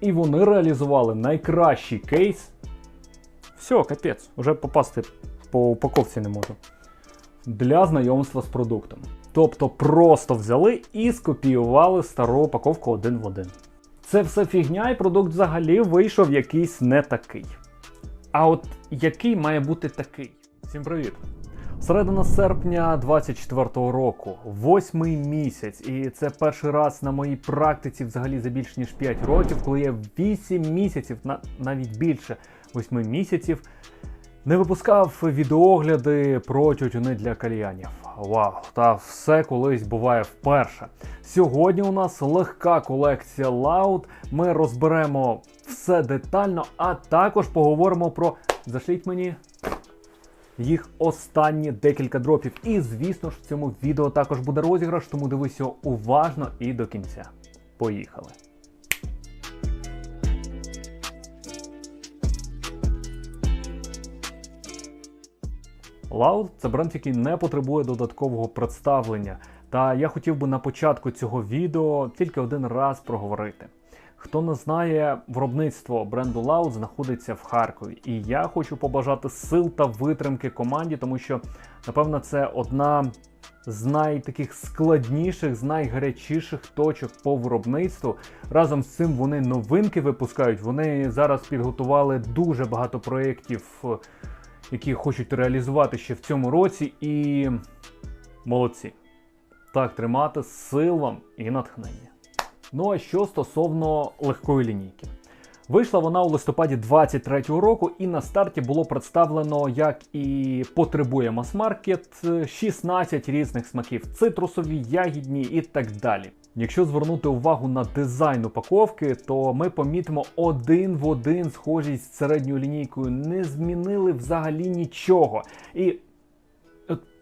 І вони реалізували найкращий кейс. Все, капець, вже попасти по упаковці не можу. Для знайомства з продуктом. Тобто просто взяли і скопіювали стару упаковку один в один. Це все фігня, і продукт взагалі вийшов якийсь не такий. А от який має бути такий? Всім привіт! Середина серпня 24-го року, восьмий місяць, і це перший раз на моїй практиці взагалі за більш ніж 5 років, коли я 8 місяців, на, навіть більше 8 місяців, не випускав відеогляди про тютюни для кальянів. Вау, та все колись буває вперше. Сьогодні у нас легка колекція Loud. Ми розберемо все детально, а також поговоримо про зашліть мені їх останні декілька дропів. І звісно ж, в цьому відео також буде розіграш, тому дивись його уважно і до кінця. Поїхали! Loud – це бренд, який не потребує додаткового представлення. Та я хотів би на початку цього відео тільки один раз проговорити. Хто не знає, виробництво бренду Loud знаходиться в Харкові, і я хочу побажати сил та витримки команді, тому що, напевно, це одна з найтаких складніших, з найгарячіших точок по виробництву. Разом з цим вони новинки випускають. Вони зараз підготували дуже багато проєктів, е, які хочуть реалізувати ще в цьому році, і молодці. Так тримати сил вам і натхнення. Ну а що стосовно легкої лінійки? Вийшла вона у листопаді 23-го року, і на старті було представлено, як і потребує мас-маркет, 16 різних смаків: цитрусові, ягідні і так далі. Якщо звернути увагу на дизайн упаковки, то ми помітимо один в один схожість з середньою лінійкою. Не змінили взагалі нічого. І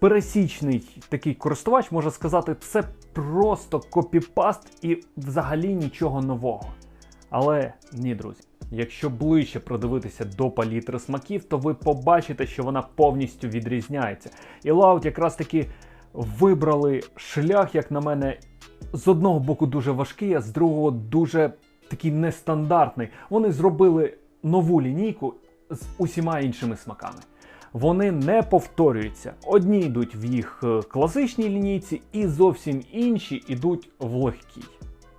пересічний такий користувач може сказати, це просто копіпаст і взагалі нічого нового. Але ні, друзі, якщо ближче придивитися до палітри смаків, то ви побачите, що вона повністю відрізняється. І Loud якраз таки вибрали шлях, як на мене, з одного боку дуже важкий, а з другого дуже такий нестандартний. Вони зробили нову лінійку з усіма іншими смаками вони не повторюються. Одні йдуть в їх е, класичній лінійці, і зовсім інші йдуть в легкій.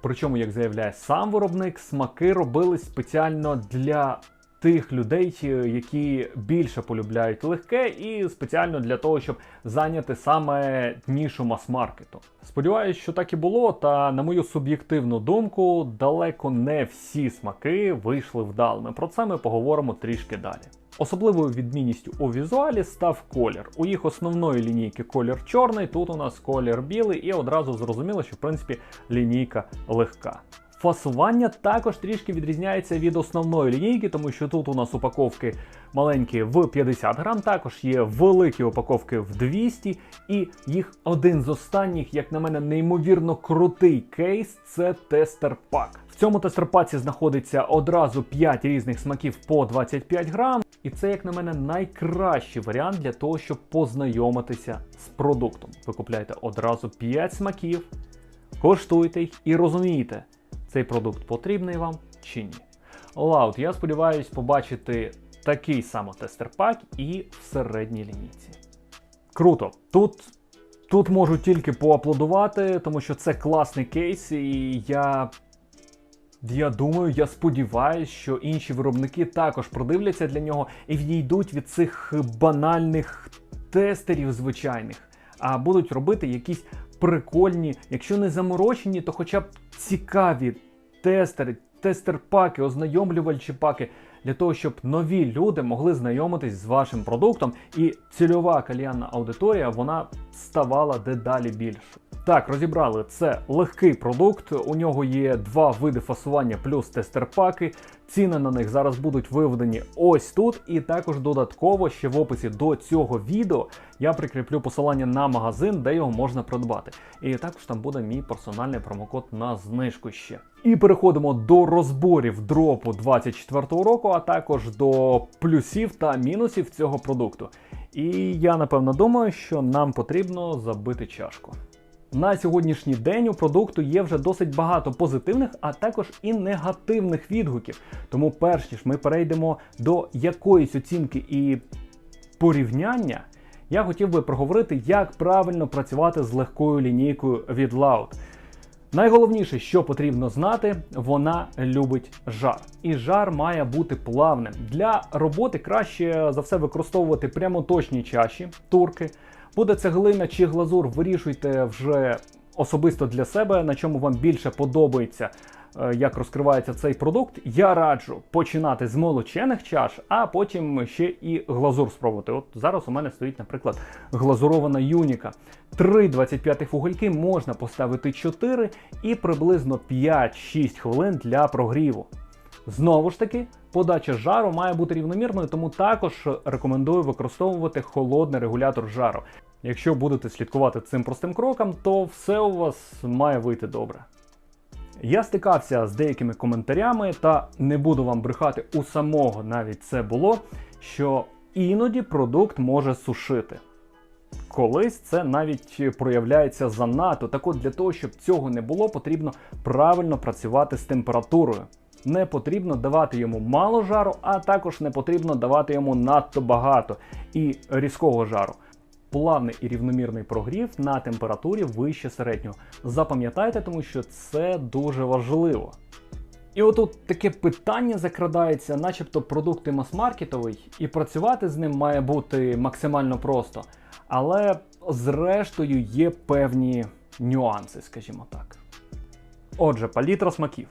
Причому, як заявляє сам виробник, смаки робились спеціально для тих людей, е, які більше полюбляють легке, і спеціально для того, щоб зайняти саме нішу мас-маркету. Сподіваюсь, що так і було, та на мою суб'єктивну думку, далеко не всі смаки вийшли вдалими. Про це ми поговоримо трішки далі. Особливою відмінністю у візуалі став колір. У їх основної лінійки колір чорний, тут у нас колір білий, і одразу зрозуміло, що в принципі лінійка легка. Фасування також трішки відрізняється від основної лінійки, тому що тут у нас упаковки маленькі в 50 грам, також є великі упаковки в 200, і їх один з останніх, як на мене, неймовірно крутий кейс це тестер пак. В цьому тестерпаці знаходиться одразу 5 різних смаків по 25 грам. І це, як на мене, найкращий варіант для того, щоб познайомитися з продуктом. Ви купляєте одразу 5 смаків, коштуєте їх і розумієте, цей продукт потрібний вам чи ні. Loud, я сподіваюся побачити такий само тестер-пак і в середній лінійці. Круто! Тут тут можу тільки поаплодувати, тому що це класний кейс, і я я думаю, я сподіваюся, що інші виробники також продивляться для нього і відійдуть від цих банальних тестерів звичайних, а будуть робити якісь прикольні, якщо не заморочені, то хоча б цікаві тестери, тестер-паки, ознайомлювальчі паки, для того, щоб нові люди могли знайомитись з вашим продуктом, і цільова кальянна аудиторія вона ставала дедалі більшою. Так, розібрали, це легкий продукт. У нього є два види фасування плюс тестер-паки. Ціни на них зараз будуть виведені ось тут. І також додатково ще в описі до цього відео я прикріплю посилання на магазин, де його можна придбати. І також там буде мій персональний промокод на знижку ще. І переходимо до розборів дропу 24-го року, а також до плюсів та мінусів цього продукту. І я напевно думаю, що нам потрібно забити чашку. На сьогоднішній день у продукту є вже досить багато позитивних, а також і негативних відгуків. Тому, перш ніж ми перейдемо до якоїсь оцінки і порівняння, я хотів би проговорити, як правильно працювати з легкою лінійкою від Loud. Найголовніше, що потрібно знати, вона любить жар. І жар має бути плавним. Для роботи краще за все використовувати прямоточні чаші, турки. Буде це глина чи глазур, вирішуйте вже особисто для себе, на чому вам більше подобається, е, як розкривається цей продукт. Я раджу починати з молочених чаш, а потім ще і глазур спробувати. От зараз у мене стоїть, наприклад, глазурована юніка. Три 25 вугольки можна поставити 4 і приблизно 5-6 хвилин для прогріву. Знову ж таки, подача жару має бути рівномірною, тому також рекомендую використовувати холодний регулятор жару. Якщо будете слідкувати цим простим кроком, то все у вас має вийти добре. Я стикався з деякими коментарями, та не буду вам брехати, у самого навіть це було, що іноді продукт може сушити. Колись це навіть проявляється занадто. Так от для того, щоб цього не було, потрібно правильно працювати з температурою. Не потрібно давати йому мало жару, а також не потрібно давати йому надто багато і різкого жару. Плавний і рівномірний прогрів на температурі вище середнього. Запам'ятайте, тому що це дуже важливо. І отут таке питання закрадається, начебто продукти мас-маркетовий, і працювати з ним має бути максимально просто. Але зрештою є певні нюанси, скажімо так. Отже, палітра смаків.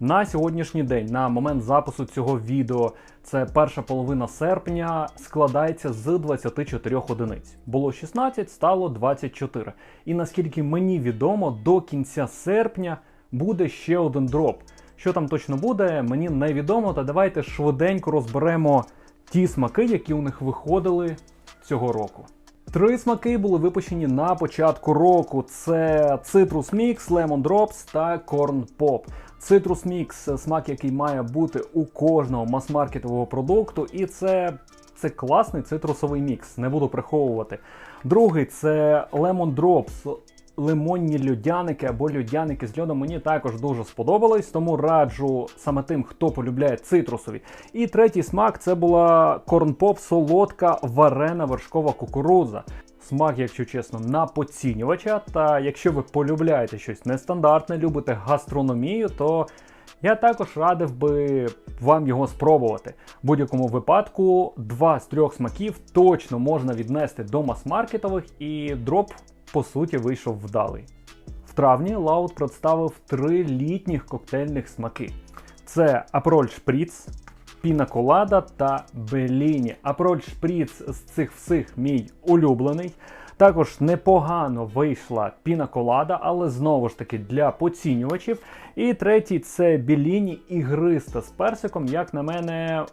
На сьогоднішній день, на момент запису цього відео, це перша половина серпня, складається з 24 одиниць. Було 16, стало 24. І наскільки мені відомо, до кінця серпня буде ще один дроп. Що там точно буде, мені невідомо, та давайте швиденько розберемо ті смаки, які у них виходили цього року. Три смаки були випущені на початку року: це Citrus Mix, Lemon Drops та Corn Pop. Citrus Mix – смак, який має бути у кожного мас-маркетового продукту, і це, це класний цитрусовий мікс, не буду приховувати. Другий це Lemon Drops. Лимонні льодяники або льодяники з льодом мені також дуже сподобались, тому раджу саме тим, хто полюбляє цитрусові. І третій смак це була корнпоп солодка варена вершкова кукурудза. Смак, якщо чесно, на поцінювача. Та якщо ви полюбляєте щось нестандартне, любите гастрономію, то я також радив би вам його спробувати. В будь-якому випадку, два з трьох смаків точно можна віднести до мас-маркетових, і дроп, по суті, вийшов вдалий. В травні Loud представив три літніх коктейльних смаки: це Aperol Spritz, Піна Колада та Беліні. Aperol Spritz з цих всіх мій улюблений. Також непогано вийшла піна колада, але знову ж таки для поцінювачів. І третій це біліні ігриста з персиком, як на мене,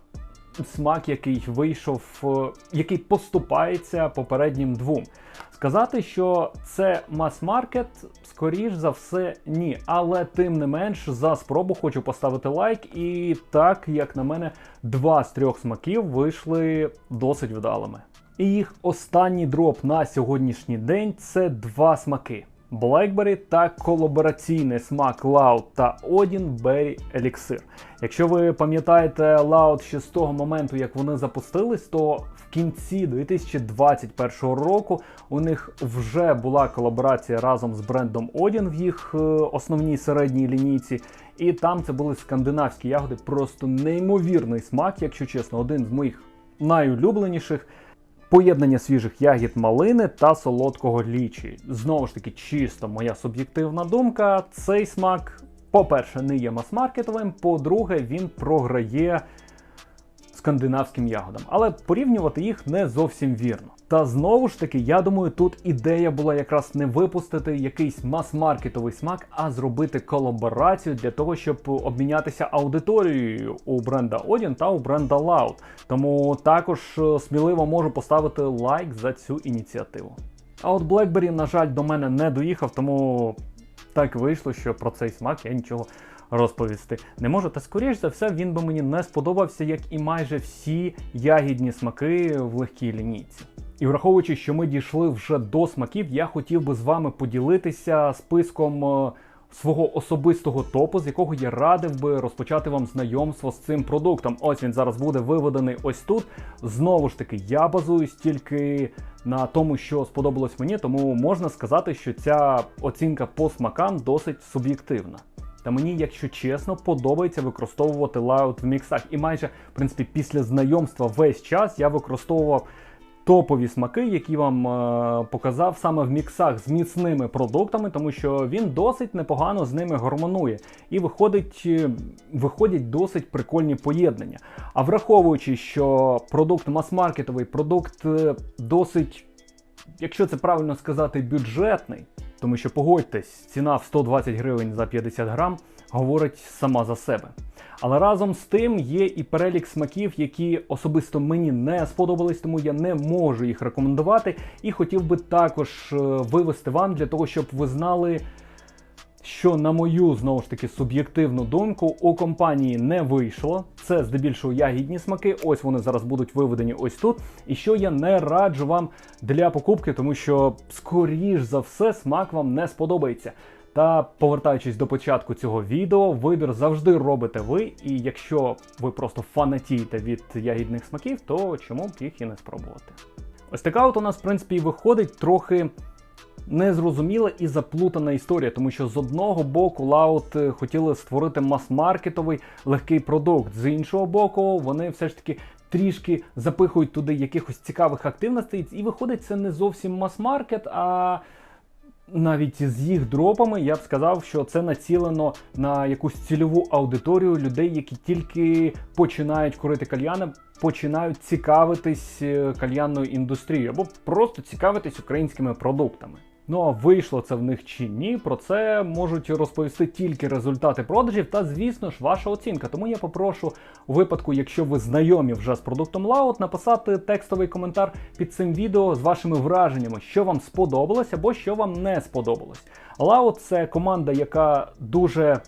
смак, який вийшов, е, який поступається попереднім двом. Сказати, що це мас-маркет, скоріш за все, ні. Але тим не менш, за спробу хочу поставити лайк. І так, як на мене, два з трьох смаків вийшли досить вдалими. І їх останній дроп на сьогоднішній день це два смаки. Blackberry та колабораційний смак Loud та Odin Berry Elixir. Якщо ви пам'ятаєте Loud ще з того моменту, як вони запустились, то в кінці 2021 року у них вже була колаборація разом з брендом Odin в їх е, основній середній лінійці. І там це були скандинавські ягоди, просто неймовірний смак, якщо чесно, один з моїх найулюбленіших. Поєднання свіжих ягід малини та солодкого лічі. Знову ж таки, чисто моя суб'єктивна думка. Цей смак, по-перше, не є мас-маркетовим, по-друге, він програє скандинавським ягодам. Але порівнювати їх не зовсім вірно. Та знову ж таки, я думаю, тут ідея була якраз не випустити якийсь мас-маркетовий смак, а зробити колаборацію для того, щоб обмінятися аудиторією у бренда Odin та у бренда Loud. Тому також е, сміливо можу поставити лайк за цю ініціативу. А от BlackBerry, на жаль, до мене не доїхав, тому так вийшло, що про цей смак я нічого розповісти не можу. Та скоріш за все, він би мені не сподобався, як і майже всі ягідні смаки в легкій лінійці. І враховуючи, що ми дійшли вже до смаків, я хотів би з вами поділитися списком е, свого особистого топу, з якого я радив би розпочати вам знайомство з цим продуктом. Ось він зараз буде виведений ось тут. Знову ж таки, я базуюсь тільки на тому, що сподобалось мені, тому можна сказати, що ця оцінка по смакам досить суб'єктивна. Та мені, якщо чесно, подобається використовувати лаут в міксах. І майже, в принципі, після знайомства весь час я використовував топові смаки, які вам е показав саме в міксах з міцними продуктами, тому що він досить непогано з ними гормонує. І виходить, е, виходять досить прикольні поєднання. А враховуючи, що продукт мас-маркетовий, продукт е досить, якщо це правильно сказати, бюджетний. Тому що погодьтесь, ціна в 120 гривень за 50 грам говорить сама за себе. Але разом з тим є і перелік смаків, які особисто мені не сподобались, тому я не можу їх рекомендувати. І хотів би також е, вивести вам для того, щоб ви знали. Що, на мою знову ж таки суб'єктивну думку, у компанії не вийшло. Це здебільшого ягідні смаки. Ось вони зараз будуть виведені ось тут. І що я не раджу вам для покупки, тому що, скоріш за все, смак вам не сподобається. Та повертаючись до початку цього відео, вибір завжди робите ви. І якщо ви просто фанатієте від ягідних смаків, то чому б їх і не спробувати? Ось така от у нас, в принципі, і виходить трохи незрозуміла і заплутана історія, тому що з одного боку Лаут е, хотіли створити мас-маркетовий легкий продукт, з іншого боку, вони все ж таки. Трішки запихують туди якихось цікавих активностей, і виходить, це не зовсім мас-маркет, а навіть з їх дропами я б сказав, що це націлено на якусь цільову аудиторію людей, які тільки починають курити кальяни, починають цікавитись е, кальянною індустрією або просто цікавитись українськими продуктами. Ну а вийшло це в них чи ні, про це можуть розповісти тільки результати продажів та, звісно ж, ваша оцінка. Тому я попрошу у випадку, якщо ви знайомі вже з продуктом Laut, написати текстовий коментар під цим відео з вашими враженнями, що вам сподобалось або що вам не сподобалось. Laut – це команда, яка дуже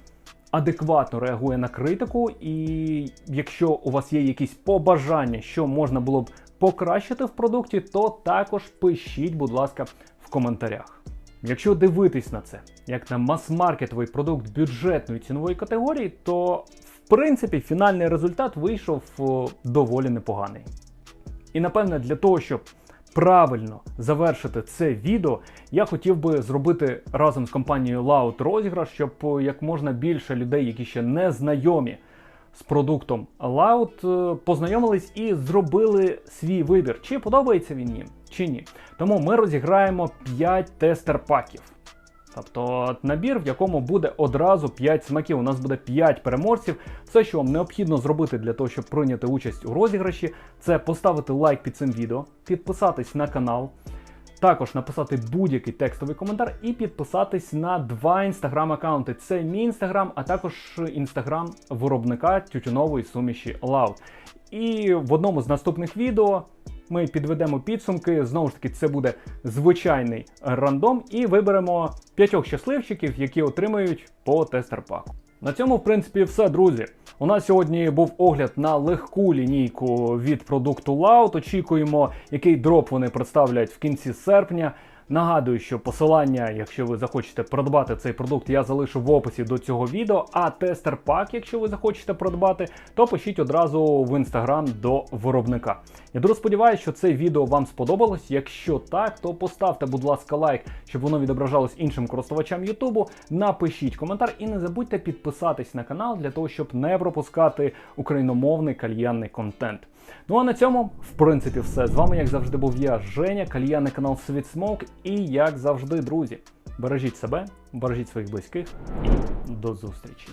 адекватно реагує на критику, і якщо у вас є якісь побажання, що можна було б покращити в продукті, то також пишіть, будь ласка, в коментарях. Якщо дивитись на це як на мас-маркетовий продукт бюджетної цінової категорії, то в принципі фінальний результат вийшов доволі непоганий. І напевне, для того, щоб правильно завершити це відео, я хотів би зробити разом з компанією Loud розіграш, щоб як можна більше людей, які ще не знайомі з продуктом Loud, познайомились і зробили свій вибір, чи подобається він їм, чи ні. Тому ми розіграємо 5 тестер-паків. Тобто набір, в якому буде одразу 5 смаків. У нас буде 5 переможців. Все, що вам необхідно зробити для того, щоб прийняти участь у розіграші, це поставити лайк під цим відео, підписатись на канал, також написати будь-який текстовий коментар і підписатись на два інстаграм-аккаунти. Це мій інстаграм, а також інстаграм виробника тютюнової суміші Loud. І в одному з наступних відео ми підведемо підсумки. Знову ж таки, це буде звичайний рандом, і виберемо п'ятьох щасливчиків, які отримають по тестер-паку. На цьому, в принципі, все, друзі. У нас сьогодні був огляд на легку лінійку від продукту Loud. Очікуємо, який дроп вони представлять в кінці серпня. Нагадую, що посилання, якщо ви захочете придбати цей продукт, я залишу в описі до цього відео. А тестер пак, якщо ви захочете придбати, то пишіть одразу в інстаграм до виробника. Я дуже сподіваюся, що це відео вам сподобалось. Якщо так, то поставте, будь ласка, лайк, щоб воно відображалось іншим користувачам Ютубу. Напишіть коментар і не забудьте підписатись на канал для того, щоб не пропускати україномовний кальянний контент. Ну а на цьому, в принципі, все. З вами, як завжди, був я, Женя, кальянний канал Sweet Smoke. І як завжди, друзі, бережіть себе, бережіть своїх близьких і до зустрічі.